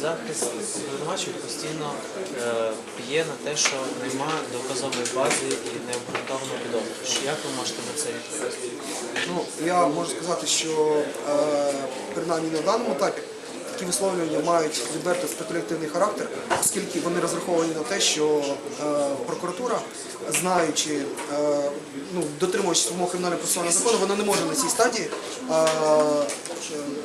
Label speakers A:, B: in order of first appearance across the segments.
A: захист обвинувачень постійно е, п'є на те, що немає доказової бази і необґрунтовано підозрюєш. Як ви можете на це відповісти?
B: Ну, я можу сказати, що е, принаймні на даному етапі такі висловлювання мають відверто спекулятивний характер, оскільки вони розраховані на те, що е, прокуратура, знаючи, е, ну, дотримуючись вимог кримінального процесуального закону, вона не може на цій стадії е,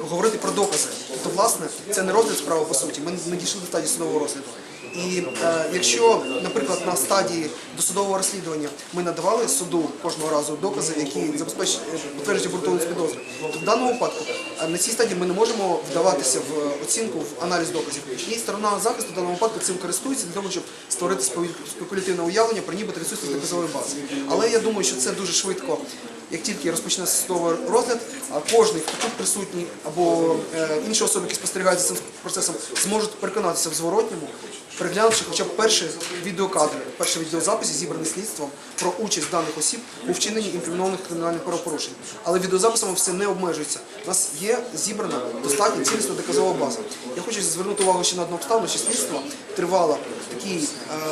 B: говорити про докази. Тобто, власне, це не розгляд справи по суті. Ми не дійшли до стадії судового розгляду. І е, якщо, наприклад, на стадії досудового розслідування ми надавали суду кожного разу докази, які забезпечують підтверджують обґрунтованість підозри, то в даному випадку е, на цій стадії ми не можемо вдаватися в оцінку, в аналіз доказів. І сторона захисту в даному випадку цим користується для того, щоб створити спекулятивне уявлення про нібито відсутність доказової бази. Але я думаю, що це дуже швидко. Як тільки розпочнеться судовий розгляд, кожний, хто тут присутній, або е, інші особи, які спостерігають за цим процесом, зможуть переконатися в зворотньому, переглянувши хоча б перші відеокадри, перші відеозаписи, зібрані слідством про участь даних осіб у вчиненні інкримінованих кримінальних правопорушень. Але відеозаписами все не обмежується. У нас є зібрана достатньо цілісна доказова база. Я хочу звернути увагу ще на одну обставину, що слідство тривало такий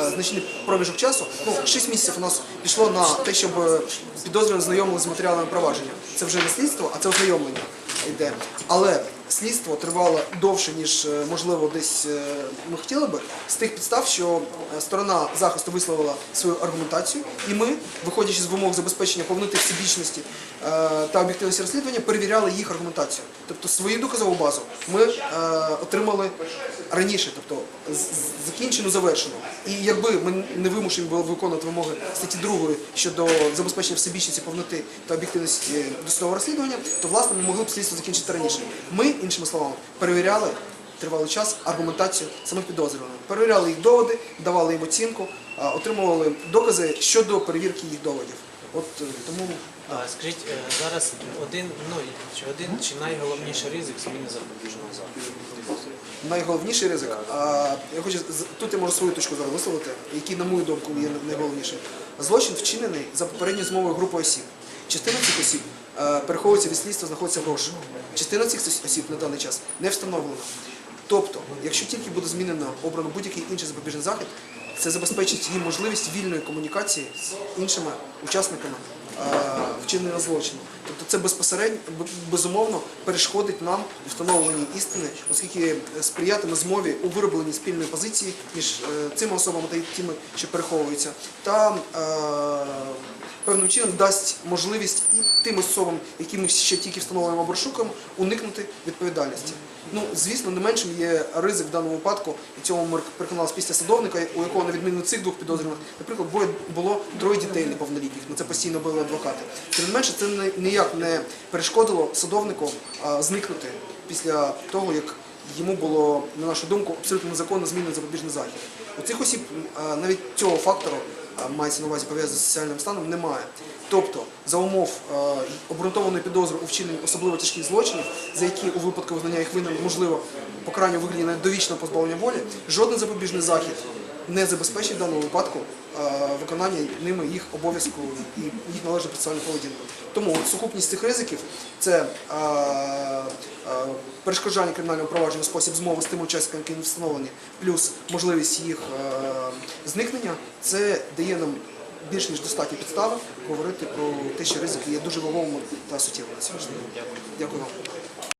B: е, значний проміжок часу. Ну, 6 місяців у нас пішло на те, щоб е, підозрювані знайомилися з матеріалами провадження. Це вже не слідство, а це ознайомлення йде. Але слідство тривало довше, ніж е, можливо десь е, ми хотіли би, з тих підстав, що е, сторона захисту висловила свою аргументацію, і ми, виходячи з вимог забезпечення повноти всебічності та об'єктивності розслідування, перевіряли їх аргументацію. Тобто свою доказову базу ми отримали раніше, тобто закінчену, завершену. І якби ми не вимушені були виконувати вимоги статті 2 щодо забезпечення всебічності, повноти та об'єктивності досудового розслідування, то власне ми могли б слідство закінчити раніше. Ми, іншими словами, перевіряли тривалий час аргументацію самих підозрюваних, перевіряли їх доводи, давали їм оцінку, отримували докази щодо перевірки їх доводів. От е, тому
A: А, скажіть, е, зараз один, ну чи один чи найголовніший ризик зміни запобіжного заходу?
B: найголовніший ризик. А, я хочу тут я можу свою точку зору висловити, який, на мою думку, є найголовнішим. Злочин вчинений за попередньою змовою групи осіб. Частина цих осіб е, переховується від слідства, знаходиться в розшуку. Частина цих осіб на даний час не встановлена. Тобто, якщо тільки буде змінено обрано будь-який інший запобіжний захід, це забезпечить їм можливість вільної комунікації з іншими учасниками е, вчинення злочину. Тобто це безпосередньо безумовно перешкодить нам у встановленні істини, оскільки сприятиме змові у виробленні спільної позиції між е, цими особами та тими, що переховуються, та е, певним чином дасть можливість і тим особам, які ми ще тільки встановлюємо або уникнути відповідальності. Ну, звісно, не меншим є ризик в даному випадку, і цьому ми переконалися після садовника, у якого на відміну цих двох підозрюваних, наприклад, було, троє дітей неповнолітніх. На це постійно били адвокати. Тим не менше, це ніяк не перешкодило садовнику зникнути після того, як йому було, на нашу думку, абсолютно незаконно змінено запобіжний захід. У цих осіб навіть цього фактору мається на увазі пов'язаний з соціальним станом, немає. Тобто, за умов е, обґрунтованої підозри у вчиненні особливо тяжких злочинів, за які у випадку визнання їх винним можливо покарання у вигляді навіть довічного позбавлення волі, жоден запобіжний захід не забезпечить в даному випадку е, виконання ними їх обов'язку і їх належну процесуальну поведінку. Тому сукупність цих ризиків це е, е, перешкоджання кримінального провадження спосіб змови з тими учасниками, які не встановлені, плюс можливість їх зникнення, це дає нам більш ніж достатні підстави говорити про те, що ризики є дуже вагомими та суттєвими сьогоднішній. Дякую вам.